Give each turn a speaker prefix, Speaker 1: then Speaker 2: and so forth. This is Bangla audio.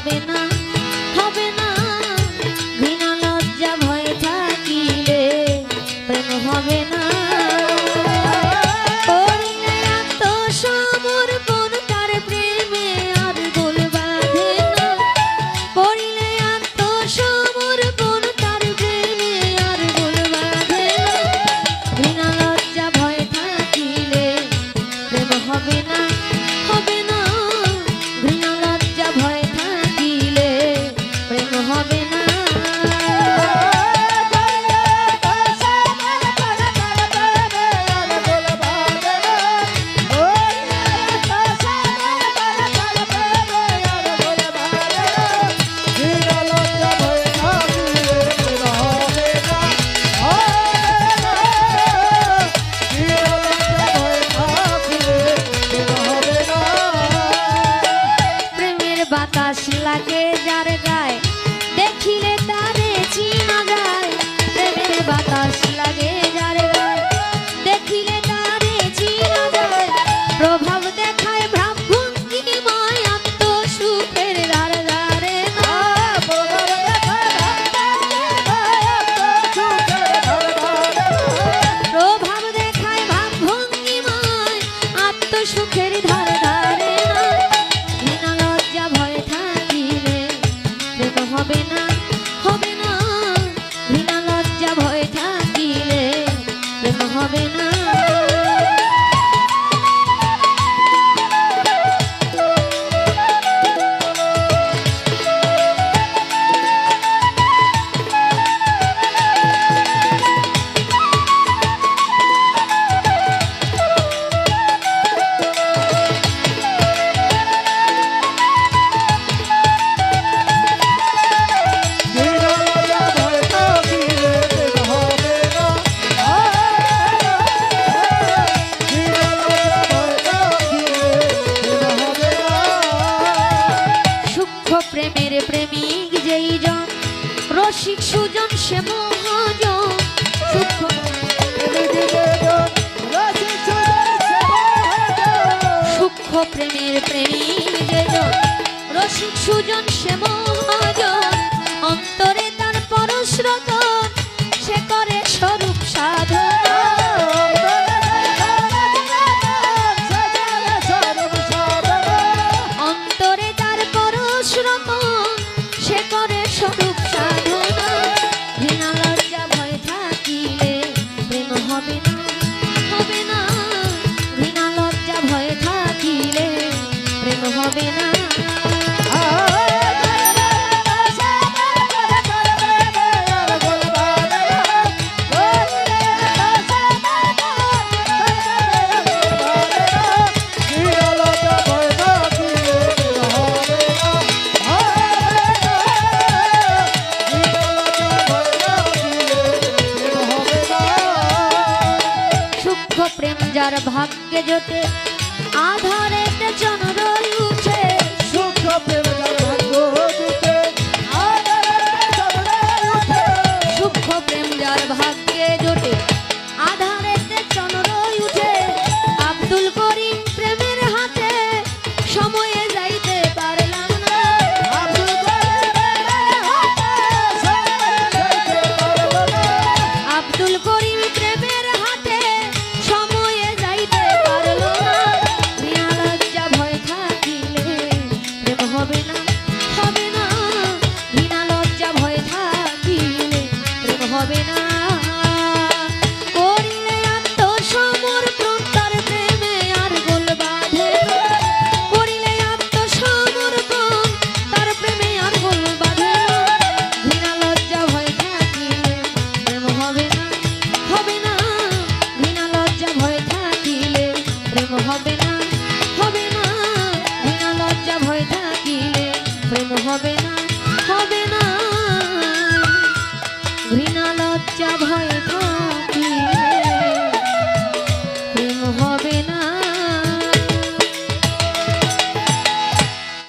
Speaker 1: হবে না হবে না। বাতাস লাগে যার গায়ে। দেখিলে তারে চিনা যায় প্রেমের বাতাস লাগে যার গায়ে। দেখিলে তারে চিনা যায় প্রভাব দেখায় ব্রাহ্মণী মায় আত্ম সুখের দ্বার দ্বারে প্রভাব দেখায় ব্রাহ্মণী মায় আত্ম সুখের ধার রসিক সুজন সে সূক্ষ্ম প্রেমের প্রেমী রসিক সুজন সে মহাজন। আমার ভাগ্যে জোটে। আধারে জনরয়ু হবে না। ঘৃণা লজ্জা ভয়